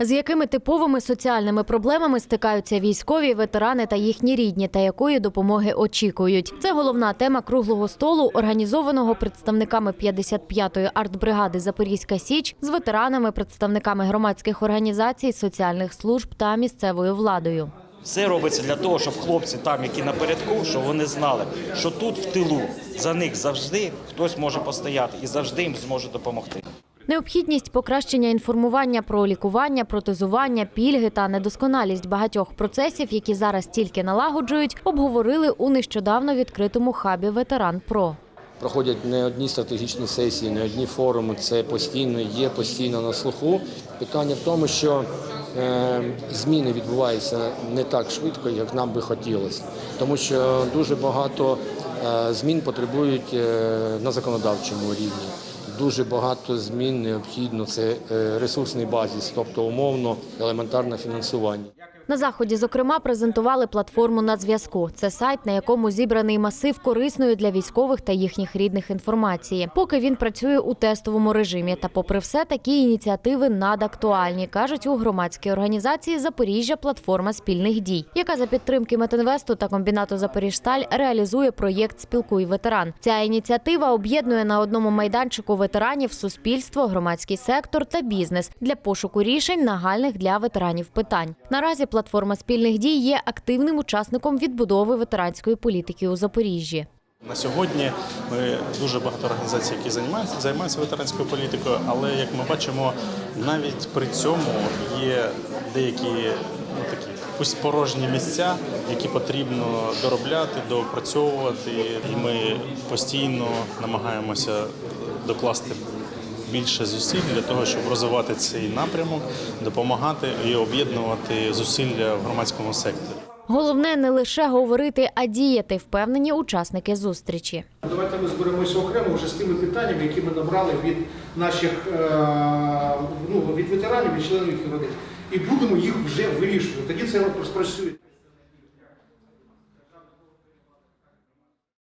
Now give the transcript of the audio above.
З якими типовими соціальними проблемами стикаються військові, ветерани та їхні рідні, та якої допомоги очікують? Це головна тема круглого столу, організованого представниками 55-ї артбригади Запорізька Січ з ветеранами, представниками громадських організацій, соціальних служб та місцевою владою. Все робиться для того, щоб хлопці там, які напередку, щоб вони знали, що тут в тилу за них завжди хтось може постояти і завжди їм зможе допомогти. Необхідність покращення інформування про лікування, протезування, пільги та недосконалість багатьох процесів, які зараз тільки налагоджують, обговорили у нещодавно відкритому хабі Ветеран Про. Проходять не одні стратегічні сесії, не одні форуми. Це постійно є, постійно на слуху. Питання в тому, що е, зміни відбуваються не так швидко, як нам би хотілося, тому що дуже багато е, змін потребують е, на законодавчому рівні. Дуже багато змін необхідно. Це е, ресурсний базіс, тобто умовно елементарне фінансування. На заході, зокрема, презентували платформу на зв'язку. Це сайт, на якому зібраний масив корисної для військових та їхніх рідних інформації. Поки він працює у тестовому режимі. Та, попри все, такі ініціативи надактуальні, кажуть у громадській організації Запоріжжя платформа спільних дій, яка за підтримки Метинвесту та комбінату Запоріжсталь реалізує проєкт Спілкуй ветеран. Ця ініціатива об'єднує на одному майданчику ветеранів, суспільство, громадський сектор та бізнес для пошуку рішень нагальних для ветеранів питань. Наразі платформа спільних дій є активним учасником відбудови ветеранської політики у Запоріжжі. На сьогодні ми дуже багато організацій, які займаються, займаються ветеранською політикою, але як ми бачимо, навіть при цьому є деякі ну, такі порожні місця, які потрібно доробляти, доопрацьовувати. І ми постійно намагаємося докласти більше зусиль для того, щоб розвивати цей напрямок, допомагати і об'єднувати зусилля в громадському секторі. Головне не лише говорити, а діяти, впевнені учасники зустрічі. Давайте ми зберемося окремо вже з тими питаннями, які ми набрали від наших е, ну, від ветеранів, від членів їх родин. І будемо їх вже вирішувати. Тоді це спрацює.